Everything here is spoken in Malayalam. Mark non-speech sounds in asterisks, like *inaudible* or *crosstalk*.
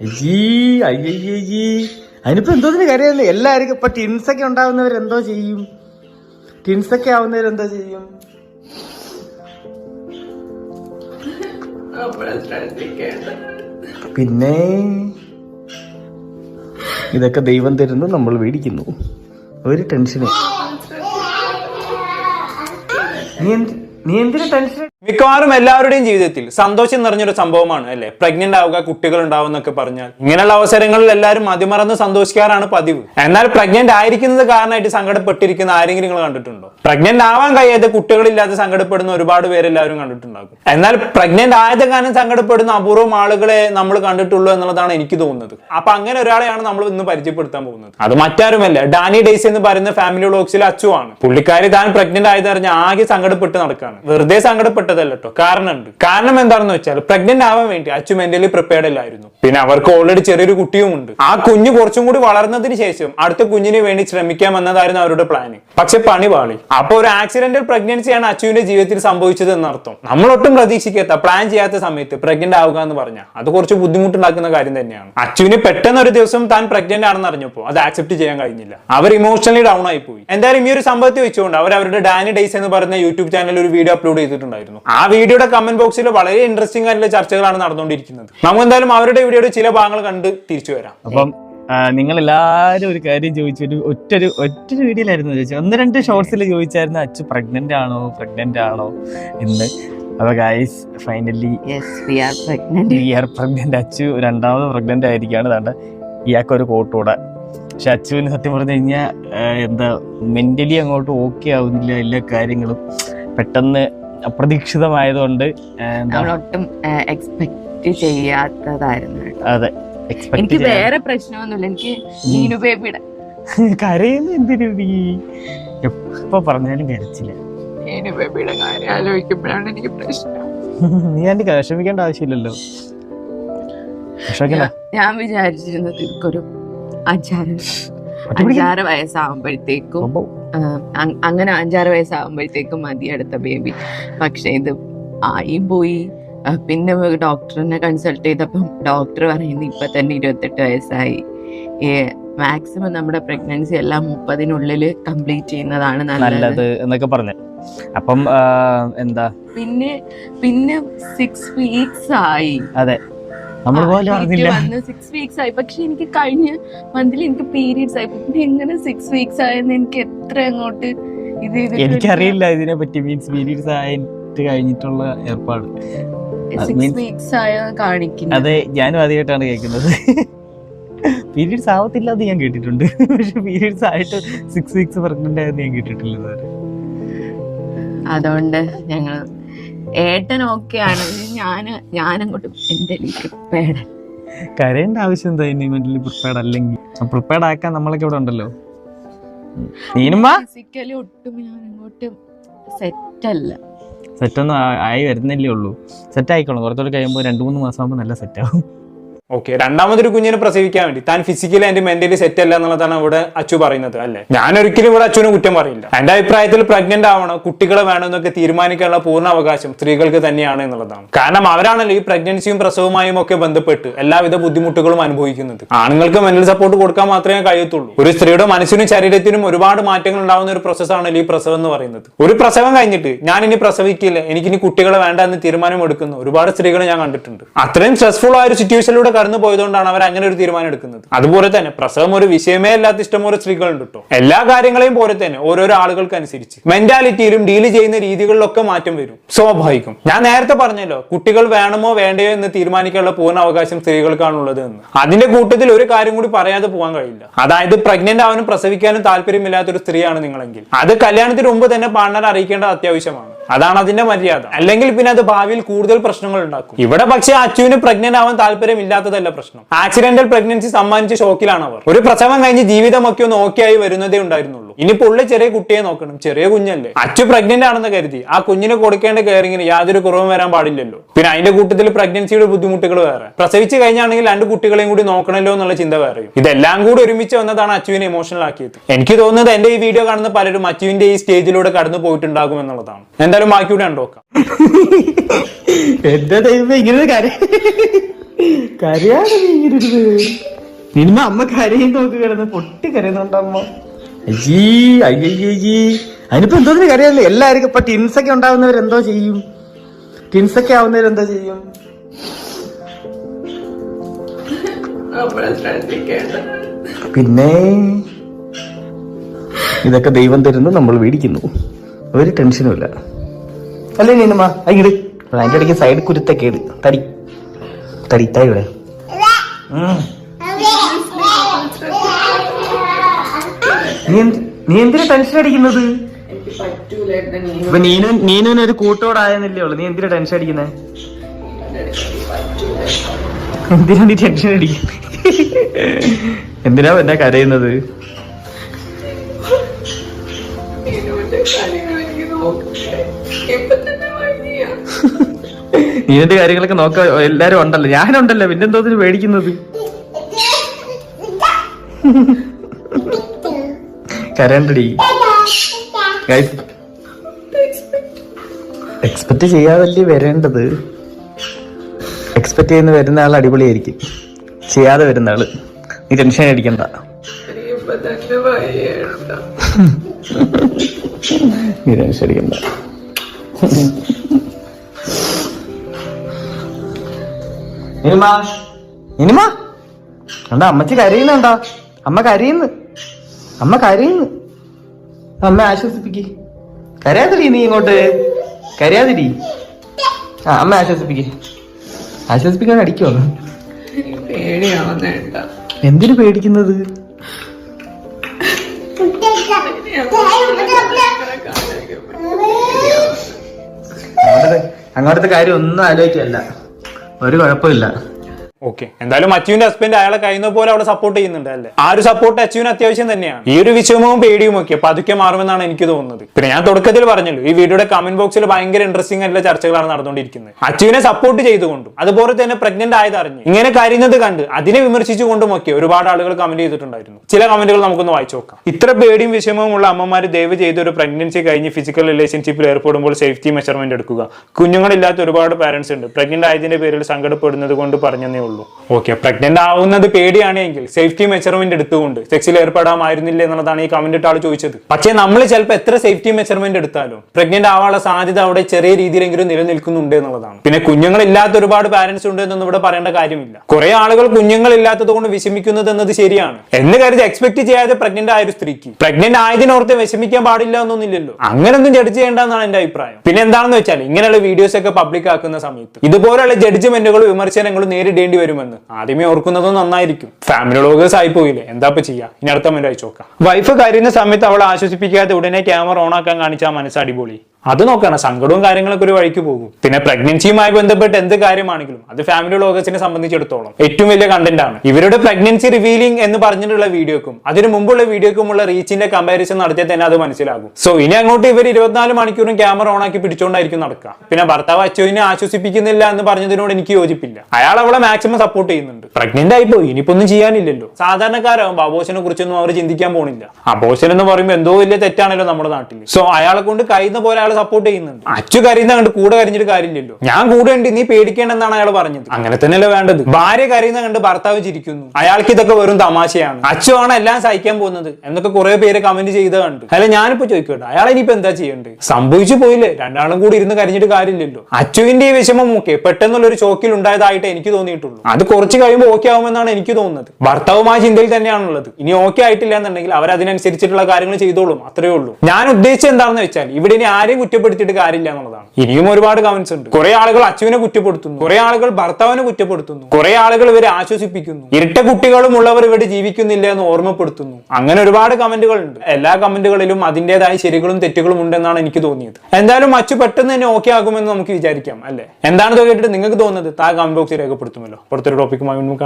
അയ്യേ അയ്യയ്യേ അതിനിപ്പോ എന്തോ കാര്യമല്ലേ? എല്ലാവർക്കും ഇപ്പൊ ടിൻസ് ഒക്കെ ഉണ്ടാവുന്നവർ എന്തോ ചെയ്യും. ടിൻസ് ഒക്കെ ആവുന്നവർ എന്തോ ചെയ്യും പിന്നെ ഇതൊക്കെ ദൈവം തരുന്നു നമ്മൾ മേടിക്കുന്നു. ഒരു ടെൻഷനും. നീ എന്ത് നീ എന്തിനു ടെൻഷൻ മിക്കവാറും എല്ലാവരുടെയും ജീവിതത്തിൽ സന്തോഷം നിറഞ്ഞൊരു സംഭവമാണ് അല്ലെ? പ്രഗ്നന്റ് ആവുക കുട്ടികൾ ഉണ്ടാവും എന്നൊക്കെ പറഞ്ഞാൽ. ഇങ്ങനെയുള്ള അവസരങ്ങളിൽ എല്ലാവരും മതിമറന്ന് സന്തോഷിക്കാറാണ് പതിവ്. എന്നാൽ പ്രഗ്നന്റ് ആയിരിക്കുന്നത് കാരണമായിട്ട് സങ്കടപ്പെട്ടിരിക്കുന്ന ആരെങ്കിലും നിങ്ങൾ കണ്ടിട്ടുണ്ടോ? പ്രഗ്നന്റ് ആവാൻ കഴിയാതെ കുട്ടികളില്ലാതെ സങ്കടപ്പെടുന്ന ഒരുപാട് പേരെല്ലാവരും കണ്ടിട്ടുണ്ടാകും. എന്നാൽ പ്രഗ്നന്റ് ആയത് കാരണം സങ്കടപ്പെടുന്ന അപൂർവം ആളുകളെ നമ്മൾ കണ്ടിട്ടുള്ളൂ എന്നുള്ളതാണ് എനിക്ക് തോന്നുന്നത്. അപ്പൊ അങ്ങനെ ഒരാളെയാണ് നമ്മൾ ഇന്ന് പരിചയപ്പെടുത്താൻ പോകുന്നത്. അത് മറ്റാരുമല്ല. ഡാനി ഡേയ്സ് എന്ന് പറയുന്ന ഫാമിലി വ്ളോഗ്സിലെ അച്ചു ആണ് പുള്ളിക്കാരി താൻ പ്രഗ്നന്റ് ആയതറിഞ്ഞ് ആകെ സങ്കടപ്പെട്ട് നടക്കാണ്. വെറുതെ സങ്കടപ്പെട്ടതല്ല കേട്ടോ കാരണമുണ്ട്. കാരണം എന്താണെന്ന് വെച്ചാൽ പ്രഗ്നന്റ് ആവാൻ വേണ്ടി അച്ചു മെന്റലി പ്രിപ്പയർഡ് അല്ലായിരുന്നു. പിന്നെ അവർക്ക് ഓൾറെഡി ചെറിയൊരു കുട്ടിയും ഉണ്ട് ആ കുഞ്ഞ് കുറച്ചും കൂടി വളർന്നതിന് ശേഷം അടുത്ത കുഞ്ഞിന് വേണ്ടി ശ്രമിക്കാം എന്നതായിരുന്നു അവരുടെ പ്ലാന് പക്ഷെ പണി പാളി. അപ്പൊ ഒരു ആക്സിഡന്റൽ പ്രഗ്നൻസിയാണ് അച്ചുവിന്റെ ജീവിതത്തിൽ സംഭവിച്ചത് എന്നർത്ഥം നമ്മൾ ഒട്ടും പ്രതീക്ഷിക്കാത്ത പ്ലാൻ ചെയ്യാത്ത സമയത്ത് പ്രഗ്നന്റ് ആവുക എന്ന് പറഞ്ഞാൽ അത് കുറച്ച് ബുദ്ധിമുട്ടുണ്ടാക്കുന്ന കാര്യം തന്നെയാണ്. അച്ചുവിന് പെട്ടെന്ന് ഒരു ദിവസം താൻ പ്രഗ്നന്റ് ആണെന്ന് അറിഞ്ഞപ്പോൾ അത് ആക്സെപ്റ്റ് ചെയ്യാൻ കഴിഞ്ഞില്ല. അവർ ഇമോഷണലി ഡൗൺ ആയി പോയി. എന്തായാലും ഈ ഒരു സംഭവത്തെ വെച്ചുകൊണ്ട് അവർ അവരുടെ ഡാനി ഡേയ്സ് എന്ന് പറയുന്ന യൂട്യൂബ് ചാനലിൽ ഒരു വീഡിയോ അപ്ലോഡ് ചെയ്തിട്ടുണ്ടായിരുന്നു. ആ വീഡിയോയുടെ കമന്റ് ബോക്സിൽ വളരെ ഇൻട്രസ്റ്റിംഗ് ആയിട്ടുള്ള ചർച്ചകളാണ് നടന്നുകൊണ്ടിരിക്കുന്നത്. നമുക്ക് എന്തായാലും അവരുടെ വീഡിയോയുടെ ചില ഭാഗങ്ങൾ കണ്ട് തിരിച്ചു വരാം. അപ്പം നിങ്ങൾ എല്ലാരും ഒരു കാര്യം ചോദിച്ചു. ഒരു ഒറ്റൊരു ഒറ്റൊരു വീഡിയോയിലായിരുന്നു ചോദിച്ചത്. ഒന്ന് രണ്ട് ഷോർട്സിൽ ചോദിച്ചായിരുന്നു അച്ചു പ്രഗ്നന്റ് ആണോ? പ്രഗ്നന്റ് ആണോ? എന്ന്. അപ്പൊ guys finally yes we are pregnant Achu രണ്ടാമത് പ്രഗ്നന്റ് ആയിരിക്കാണ് താണ്ട ഇയാൾക്ക് ഒരു കോട്ടൂടെ പക്ഷെ അച്ചുവിന് സത്യം പറഞ്ഞു കഴിഞ്ഞാൽ എന്താ മെന്റലി അങ്ങോട്ട് ഓക്കെ ആവുന്നില്ല. എല്ലാ കാര്യങ്ങളും പെട്ടെന്ന് അപ്രതീക്ഷിതമായതുകൊണ്ട് എക്സ്പെക്ട് ചെയ്യാത്തതായിരുന്നു അതെ എനിക്ക് വേറെ പ്രശ്നമൊന്നുമില്ല. എനിക്ക് നീനു ബേബിയുടെ. കരയുന്ന എന്തിനു നീ എപ്പോ പറഞ്ഞാലും കരച്ചില്ല. നീനു ബേബിയുടെ കാര്യം ആലോചിക്കുമ്പോഴാണ് എനിക്ക് പ്രശ്നം. *laughs* നീ ആന്റി വിഷമിക്കേണ്ട ആവശ്യമില്ലല്ലോ. ഞാൻ വിചാരിച്ചിരുന്നത് ഒരു അഞ്ചാറ് അഞ്ചാറ് വയസ്സാകുമ്പോഴത്തേക്കും അങ്ങനെ അഞ്ചാറ് വയസ്സാകുമ്പോഴത്തേക്കും മതി അടുത്ത ബേബി പക്ഷേ ഇത് ആയി പോയി. പിന്നെ ഡോക്ടറിനെ കൺസൾട്ട് ചെയ്തപ്പം ഡോക്ടർ പറയുന്നത് ഇപ്പൊ തന്നെ ഇരുപത്തെട്ട് വയസ്സായി. മാക്സിമം നമ്മുടെ പ്രഗ്നൻസി എല്ലാം മുപ്പതിനുള്ളിൽ കംപ്ലീറ്റ് ചെയ്യുന്നതാണ് നല്ലത്. നല്ലത് എന്നൊക്കെ പറഞ്ഞു. അപ്പം എന്താ? പിന്നെ പിന്നെ സിക്സ് വീക്സ് ആയി. അതെ. നമ്മൾ പോലും അറിഞ്ഞില്ല. സിക്സ് വീക്സ് ആയി. പക്ഷെ എനിക്ക് കഴിഞ്ഞ മന്തിൽ എനിക്ക് പീരീഡ്സ് ആയി. പിന്നെ എങ്ങനെ സിക്സ് വീക്സ് ആയെന്ന് എനിക്ക് എത്ര അങ്ങോട്ട് ഇത് എനിക്കറിയില്ല. ഇതിനെ പറ്റി മീൻസ് പീരീഡ്സ് ആയിട്ട് കഴിഞ്ഞിട്ടുള്ള ഏർപ്പാട്. അതെ ഞാനും ആദ്യമായിട്ടാണ് കേൾക്കുന്നത്. പീരീഡ്സ് ആവത്തില്ല എന്ന് ഞാൻ കേട്ടിട്ടുണ്ട്. പക്ഷെ പീരീഡ്സ് ആയിട്ട് സിക്സ് വീക്സ് പ്രഗ്നന്റ് ആയെന്ന് ഞാൻ കേട്ടിട്ടില്ല അതുകൊണ്ട് ഞങ്ങൾ ഏട്ടൻ ഓക്കെ ആണ് ഞാൻ ഞാനങ്ങോട്ട് എന്റെ പ്രിപ്പയർഡ് കരയേണ്ട ആവശ്യം എന്താ? ഇനി മെന്റലി പ്രിപ്പയർഡ് അല്ലെങ്കിൽ പ്രിപ്പയർഡ് ആക്കാൻ നമ്മളൊക്കെ ഇവിടെ ഉണ്ടല്ലോ. ഫിസിക്കലി ഒട്ടും ഞാൻ അങ്ങോട്ട് സെറ്റ് അല്ല. സെറ്റ് ഒന്നും ആയി വരുന്നില്ലേ ഉള്ളൂ. സെറ്റ് ആയിക്കോളും. കുറച്ചുകൂടി കഴിയുമ്പോൾ രണ്ട് മൂന്ന് മാസം ആകുമ്പോൾ നല്ല സെറ്റ് ആവും. ഓക്കെ രണ്ടാമതൊരു കുഞ്ഞിനെ പ്രസവിക്കാൻ വേണ്ടി. താൻ ഫിസിക്കലി ആൻഡ് മെന്റലി സെറ്റ് അല്ല എന്നുള്ളതാണ് ഇവിടെ അച്ചു പറയുന്നത് അല്ലേ? ഞാൻ ഒരിക്കലും ഇവിടെ അച്ചുവിനെ കുറ്റം പറയില്ല. എന്റെ അഭിപ്രായത്തിൽ പ്രഗ്നന്റ് ആവണോ കുട്ടികളെ വേണോ എന്നൊക്കെ തീരുമാനിക്കാനുള്ള പൂർണ അവകാശം സ്ത്രീകൾക്ക് തന്നെയാണ് എന്നുള്ളതാണ്. കാരണം അവരാണല്ലോ ഈ പ്രഗ്നൻസിയും പ്രസവമായും ഒക്കെ ബന്ധപ്പെട്ട് എല്ലാവിധ ബുദ്ധിമുട്ടുകളും അനുഭവിക്കുന്നത്. ആണുങ്ങൾക്ക് മെന്റൽ സപ്പോർട്ട് കൊടുക്കാൻ മാത്രമേ കഴിയത്തുള്ളൂ. ഒരു സ്ത്രീയുടെ മനസ്സിനും ശരീരത്തിനും ഒരുപാട് മാറ്റങ്ങൾ ഉണ്ടാവുന്ന ഒരു പ്രോസസ്സാണ് ഈ പ്രസവം എന്ന് പറയുന്നത്. ഒരു പ്രസവം കഴിഞ്ഞിട്ട് ഞാൻ ഇനി പ്രസവിക്കില്ല എനിക്കിനി കുട്ടികളെ വേണ്ട എന്ന് തീരുമാനം എടുക്കുന്ന ഒരുപാട് സ്ത്രീകളെ ഞാൻ കണ്ടിട്ടുണ്ട്. അത്രയും സ്ട്രെസ്ഫുൾ ആയ ഒരു സിറ്റുവേഷനിലൂടെ കടന്നു പോയതുകൊണ്ടാണ് അവർ അങ്ങനെ ഒരു തീരുമാനം എടുക്കുന്നത് അതുപോലെ തന്നെ പ്രസവം ഒരു വിഷയമേ അല്ലാത്ത ഇഷ്ടംപോലെ സ്ത്രീകളുണ്ട് കേട്ടോ. എല്ലാ കാര്യങ്ങളെയും പോലെ തന്നെ ഓരോരോ ആളുകൾക്ക് അനുസരിച്ച് മെന്റാലിറ്റിയിലും ഡീൽ ചെയ്യുന്ന രീതികളിലൊക്കെ മാറ്റം വരും. സ്വാഭാവികം. ഞാൻ നേരത്തെ പറഞ്ഞല്ലോ കുട്ടികൾ വേണമോ വേണ്ടയോ എന്ന് തീരുമാനിക്കാനുള്ള പൂർണ അവകാശം സ്ത്രീകൾക്കാണുള്ളത് എന്ന്. അതിന്റെ കൂട്ടത്തിൽ ഒരു കാര്യം കൂടി പറയാതെ പോകാൻ കഴിയില്ല. അതായത് പ്രഗ്നന്റ് ആവാനും പ്രസവിക്കാനും താല്പര്യമില്ലാത്ത ഒരു സ്ത്രീയാണ് നിങ്ങളെങ്കിൽ. അത് കല്യാണത്തിന് മുമ്പ് തന്നെ പാർട്ണർ അറിയിക്കേണ്ടത് അത്യാവശ്യമാണ്. അതാണ് അതിന്റെ മര്യാദ. അല്ലെങ്കിൽ പിന്നെ അത് ഭാവിയിൽ കൂടുതൽ പ്രശ്നങ്ങൾ ഉണ്ടാക്കും. ഇവിടെ പക്ഷേ അച്ചുവിന് പ്രഗ്നന്റ് ആവാൻ താല്പര്യം ഇല്ലാത്തതല്ല പ്രശ്നം. ആക്സിഡന്റൽ പ്രഗ്നൻസി സമ്മാനിച്ച ഷോക്കിലാണ് അവർ ഒരു പ്രസവം കഴിഞ്ഞ് ജീവിതമൊക്കെ ഒന്ന് ഓക്കെ ആയി വരുന്നതേ ഉണ്ടായിരുന്നുള്ളൂ. ഇനി പുള്ളി ചെറിയ കുട്ടിയെ നോക്കണം. ചെറിയ കുഞ്ഞല്ലേ? അച്ചു പ്രഗ്നന്റ് ആണെന്ന് കരുതി. ആ കുഞ്ഞിന് കൊടുക്കേണ്ട കെയറിങ്ങിന് യാതൊരു കുറവും വരാൻ പാടില്ലല്ലോ. പിന്നെ അതിന്റെ കൂട്ടത്തിൽ പ്രഗ്നൻസിയുടെ ബുദ്ധിമുട്ടുകൾ വേറെ. പ്രസവിച്ച് കഴിഞ്ഞാണെങ്കിൽ രണ്ട് കുട്ടികളെയും കൂടി നോക്കണല്ലോ എന്നുള്ള ചിന്ത വേറെയും. ഇതെല്ലാം കൂടി ഒരുമിച്ച് വന്നതാണ് അച്ചുവിനെ ഇമോഷണൽ ആക്കിയത്. എനിക്ക് തോന്നുന്നത് എന്റെ ഈ വീഡിയോ കാണുന്ന പലരും അച്ചുവിന്റെ ഈ സ്റ്റേജിലൂടെ കടന്നു പോയിട്ടുണ്ടാകും എന്നുള്ളതാണ്. എന്തായാലും ബാക്കി കൂടെ കണ്ടോക്കാം എന്റെ ദൈവം ഇങ്ങനെ ഒരു കാര്യം? കരയാതെ നീ ഇങ്ങനെയിരുന്ന് നിനിമ അമ്മ കരയും നോക്കി കിടന്ന് പൊട്ടി കരയുന്നുണ്ട് അമ്മ. അയ്യേ അയ്യയ്യേ അതിനിപ്പോ എന്തോന്നിന് കരയല്ലേ? എല്ലാവർക്കും ഇപ്പൊ ടിൻസ് ഒക്കെ ഉണ്ടാവുന്നവർ എന്തോ ചെയ്യും? ടിൻസ് ഒക്കെ ആവുന്നവർ എന്തോ ചെയ്യും? പിന്നെ ഇതൊക്കെ ദൈവം തരുന്നു നമ്മൾ മേടിക്കുന്നു. ഒരു ടെൻഷനും ഇല്ല. അല്ലേ നീനമ്മ? അതിങ്ങട് അതിന്റെ ഇടയ്ക്ക് സൈഡ് കുരുത്തൊക്കെ ഇട്. തടി. തടി തടി ഇവിടെ. നീ എന്ത്- നീ എന്തിനാ ടെൻഷൻ അടിക്കുന്നത് ഇപ്പൊ നീനു നീനുവിന് ഒരു കൂട്ടോടായെന്നില്ലേ ഉള്ളു. നീ എന്തിനാ ടെൻഷൻ അടിക്കുന്നേ? എന്തിനാ നീ ടെൻഷൻ അടിക്കുന്നത് എന്തിനാ എന്നെ കരയുന്നത്? നീന്റെ കാര്യങ്ങളൊക്കെ നോക്ക എല്ലാരും ഉണ്ടല്ലോ. ഞാനുണ്ടല്ലോ. പിന്നെന്തോത്തിന് പേടിക്കുന്നത്? *laughs* *laughs* കരണ്ടടി എക്സ്പെക്ട് ചെയ്യാതല്ലേ വരേണ്ടത്? എക്സ്പെക്ട് ചെയ്യുന്ന വരുന്ന ആൾ അടിപൊളിയായിരിക്കും. ചെയ്യാതെ വരുന്ന ആൾ. നീ ടെൻഷൻ അടിക്കണ്ട. നീ ടെൻഷൻ അടിക്കണ്ട. ഇനിമ ഇനിമ അമ്മച്ചി കരയുന്നുണ്ടോ? അമ്മ കരയുന്നു. അമ്മ കരയുന്നു. അമ്മ ആശ്വസിപ്പിക്ക്. കരയാതിരി നീ ഇങ്ങോട്ട്. കരയാതിരി. ആ അമ്മ ആശ്വസിപ്പിക്ക്. ആശ്വസിപ്പിക്കാൻ അടിക്കോ എന്തിനു പേടിക്കുന്നത്? അങ്ങോട്ടത്തെ കാര്യം ഒന്നും ആലോചിക്കല്ല ഒരു കുഴപ്പമില്ല. ഓക്കെ എന്തായാലും അച്യുവിന്റെ ഹസ്ബൻഡ് അയാളെ കഴിയുന്ന പോലെ അവിടെ സപ്പോർട്ട് ചെയ്യുന്നുണ്ട് അല്ലേ? ആ ഒരു സപ്പോർട്ട് അച്യുവിന് അത്യാവശ്യം തന്നെയാണ്. ഈ ഒരു വിഷമവും പേടിയും ഒക്കെ പതുക്കെ മാറുമെന്നാണ് എനിക്ക് തോന്നുന്നത്. പിന്നെ ഞാൻ തുടക്കത്തിൽ പറഞ്ഞല്ലോ ഈ വീഡിയോയുടെ കമന്റ് ബോക്സിൽ ഭയങ്കര ഇൻട്രസ്റ്റിംഗ് ആയിട്ടുള്ള ചർച്ചകളാണ് നടന്നുകൊണ്ടിരിക്കുന്നത്. അച്ചുവിനെ സപ്പോർട്ട് ചെയ്തുകൊണ്ടും അതുപോലെ തന്നെ പ്രഗ്നന്റ് ആയത് അറിഞ്ഞു ഇങ്ങനെ കരുന്നത് കണ്ട് അതിനെ വിമർശിച്ചുകൊണ്ടും ഒക്കെ ഒരുപാട് ആളുകൾ കമന്റ് ചെയ്തിട്ടുണ്ടായിരുന്നു. ചില കമന്റുകൾ നമുക്കൊന്ന് വായിച്ചു നോക്കാം. ഇത്ര പേടിയും വിഷമവും ഉള്ള അമ്മമാർ ദയവ് ചെയ്ത് ഒരു പ്രഗ്നൻസി കഴിഞ്ഞ് ഫിസിക്കൽ റിലേഷൻഷിപ്പിൽ ഏർപ്പെടുമ്പോൾ സേഫ്റ്റി മെഷർമെന്റ് എടുക്കുക. കുഞ്ഞുങ്ങളില്ലാത്ത ഒരുപാട് പാരന്റ്സ് ഉണ്ട്. പ്രഗ്നന്റ് ആയതിന്റെ പേരിൽ സങ്കടപ്പെടുന്നത് കൊണ്ട് പറഞ്ഞതേ ഉള്ളൂ. ഓക്കെ പ്രഗ്നന്റ് ആവുന്നത് പേടിയാണെങ്കിൽ സേഫ്റ്റി മെഷർമെന്റ് എടുത്തുകൊണ്ട് സെക്സിൽ ഏർപ്പെടാമായിരുന്നില്ല എന്നുള്ളതാണ് ഈ കമന്റ് ഇട്ട ആൾ ചോദിച്ചത്. പക്ഷേ നമ്മൾ ചിലപ്പോൾ എത്ര സേഫ്റ്റി മെഷർമെന്റ് എടുത്താലും പ്രഗ്നന്റ് ആവാനുള്ള സാധ്യത അവിടെ ചെറിയ രീതിയിലെങ്കിലും നിലനിൽക്കുന്നുണ്ട് എന്നുള്ളതാണ്. പിന്നെ കുഞ്ഞുങ്ങൾ ഇല്ലാത്ത ഒരുപാട് പാരന്റ്സ് ഉണ്ട് എന്നൊന്നും ഇവിടെ പറയേണ്ട കാര്യമില്ല. കുറെ ആളുകൾ കുഞ്ഞുങ്ങളില്ലാത്തത് കൊണ്ട് വിഷമിക്കുന്നത് എന്നത് ശരിയാണ്. എന്ന് കരുതി എക്സ്പെക്ട് ചെയ്യാതെ പ്രഗ്നന്റ് ആയ ഒരു സ്ത്രീക്ക് പ്രഗ്നന്റ് ആയതിനോർത്ത് വിഷമിക്കാൻ പാടില്ല എന്നൊന്നുമില്ലല്ലോ. അങ്ങനൊന്നും ജഡ്ജ് ചെയ്യേണ്ടെന്നാണ് എന്റെ അഭിപ്രായം. പിന്നെ എന്താണെന്ന് വെച്ചാൽ ഇങ്ങനെയുള്ള വീഡിയോസ് ഒക്കെ പബ്ലിക് ആക്കുന്ന സമയത്ത് ഇതുപോലെയുള്ള ജഡ്ജ്മെന്റുകളും വിമർശനങ്ങളും നേരിടേണ്ടി വരുമെന്ന് ആദ്യമേ ഓർക്കുന്നത് നന്നായിരിക്കും. ഫാമിലി വ്ളോഗേഴ്സ് ആയി പോയില്ലേ എന്താ ചെയ്യാ? ഇനി അടുത്ത മെന്റ് അയച്ചു നോക്കാം വൈഫ് കരുന്ന സമയത്ത് അവളെ ആശ്വസിപ്പിക്കാതെ ഉടനെ ക്യാമറ ഓൺ ആക്കാൻ കാണിച്ചാൽ മനസ്സ് അടിപൊളി. അത് നോക്കണം. സങ്കടവും കാര്യങ്ങളൊക്കെ ഒരു വഴിക്ക് പോകും. പിന്നെ പ്രഗ്നൻസിയുമായി ബന്ധപ്പെട്ട് എന്ത് കാര്യമാണെങ്കിലും അത് ഫാമിലി വ്ളോഗേഴ്സിനെ സംബന്ധിച്ചിടത്തോളം ഏറ്റവും വലിയ കണ്ടന്റ് ആണ്. ഇവരുടെ പ്രഗ്നൻസി റിവീലിംഗ് എന്ന് പറഞ്ഞിട്ടുള്ള വീഡിയോക്കും അതിന് മുമ്പുള്ള വീഡിയോക്കുമുള്ള റീച്ചിന്റെ കമ്പാരിസൺ നടത്തിയാൽ തന്നെ അത് മനസ്സിലാകും. സോ ഇനി അങ്ങോട്ട് ഇവർ ഇരുപത്തിനാല് മണിക്കൂറും ക്യാമറ ഓൺ ആക്കി പിടിച്ചുകൊണ്ടായിരിക്കും നടക്കുക. പിന്നെ ഭർത്താവ് അച്ചുവിനെ ആശ്വസിപ്പിക്കുന്നില്ല എന്ന് പറഞ്ഞതിനോട് എനിക്ക് യോജിപ്പില്ല. അയാൾ അവളെ മാക്സിമം സപ്പോർട്ട് ചെയ്യുന്നുണ്ട്. പ്രഗ്നന്റ് ആയിപ്പോ ഇനിയിപ്പോ ഒന്നും ചെയ്യാനില്ലല്ലോ. സാധാരണക്കാരാകുമ്പോൾ അബോഷനെ കുറിച്ചൊന്നും അവർ ചിന്തിക്കാൻ പോണില്ല. അബോഷൻ എന്ന് പറയുമ്പോൾ എന്തോ വലിയ തെറ്റാണല്ലോ നമ്മുടെ നാട്ടിൽ സോ അയാളെ കൊണ്ട് കഴിയുന്ന പോലെ അയാൾ സപ്പോർട്ട് ചെയ്യുന്നുണ്ട്. അച്ചു കരയുന്ന കണ്ട് കൂടെ കരഞ്ഞിട്ട് കാര്യമില്ലല്ലോ. ഞാൻ കൂടെ ഉണ്ട് നീ പേടിക്കേണ്ടെന്നാണ് അയാൾ പറഞ്ഞത്. അങ്ങനെ തന്നെയല്ലേ വേണ്ടത്. ഭാര്യ കരയുന്ന കണ്ട് ഭർത്താവ് ചിരിക്കുന്നു. അയാൾക്ക് ഇതൊക്കെ വെറും തമാശയാണ്. അച്ചു ആണ് എല്ലാം സഹിക്കാൻ പോകുന്നത്. എന്നൊക്കെ കുറെ പേര് കമന്റ് ചെയ്ത കണ്ടു. അല്ല ഞാനിപ്പോ ചോദിക്കട്ടെ അയാൾ ഇനിയിപ്പോ എന്താ ചെയ്യേണ്ടത് സംഭവിച്ചു പോയില്ലേ? രണ്ടാളും കൂടി ഇരുന്ന് കരഞ്ഞിട്ട് കാര്യമില്ലല്ലോ. അച്ചുവിന്റെ ഈ വിഷമം ഒക്കെ പെട്ടെന്നുള്ള ഒരു ചോക്കിൽ ഉണ്ടായതായിട്ട് എനിക്ക് തോന്നിയിട്ടുള്ളൂ. അത് കുറച്ച് കഴിയുമ്പോൾ ഓക്കെ ആവുമെന്നാണ് എനിക്ക് തോന്നുന്നത്. ഭർത്താവുമായ ചിന്തയിൽ തന്നെയാണുള്ളത്. ഇനി ഓക്കെ ആയിട്ടില്ല എന്നുണ്ടെങ്കിൽ അവർ അതിനനുസരിച്ചിട്ടുള്ള കാര്യങ്ങൾ ചെയ്തോളും അത്രേ ഉള്ളൂ. ഞാൻ ഉദ്ദേശിച്ചത് എന്താണെന്ന് വെച്ചാൽ ഇവിടെ ഇനി ആരെയും കുറ്റപ്പെടുത്തിയിട്ട് കാര്യമില്ല എന്നുള്ളതാണ്. ഇനിയും ഒരുപാട് കമന്റ്സ് ഉണ്ട്. കുറെ ആളുകൾ അച്ഛനെ കുറ്റപ്പെടുത്തുന്നു. കുറെ ആളുകൾ ഭർത്താവിനെ കുറ്റപ്പെടുത്തുന്നു. കുറെ ആളുകൾ ഇവരെ ആശ്വസിപ്പിക്കുന്നു. ഇരട്ട കുട്ടികളും ഉള്ളവർ ഇവിടെ ജീവിക്കുന്നില്ല എന്ന് ഓർമ്മപ്പെടുത്തുന്നു. അങ്ങനെ ഒരുപാട് കമന്റുകൾ ഉണ്ട്. എല്ലാ കമന്റുകളിലും അതിന്റേതായ ശരികളും തെറ്റുകളും ഉണ്ടെന്നാണ് എനിക്ക് തോന്നിയത്. എന്തായാലും അച്ചു പെട്ടെന്ന് തന്നെ ഓക്കെ ആകുമെന്ന് നമുക്ക് വിചാരിക്കാം അല്ലേ? എന്താണ് കേട്ടിട്ട് നിങ്ങൾക്ക് തോന്നുന്നത് താ കമന്റ് ബോക്സിൽ രേഖപ്പെടുത്തുമല്ലോ. അടുത്തൊരു ടോപ്പിക്കുമായി കാണാം.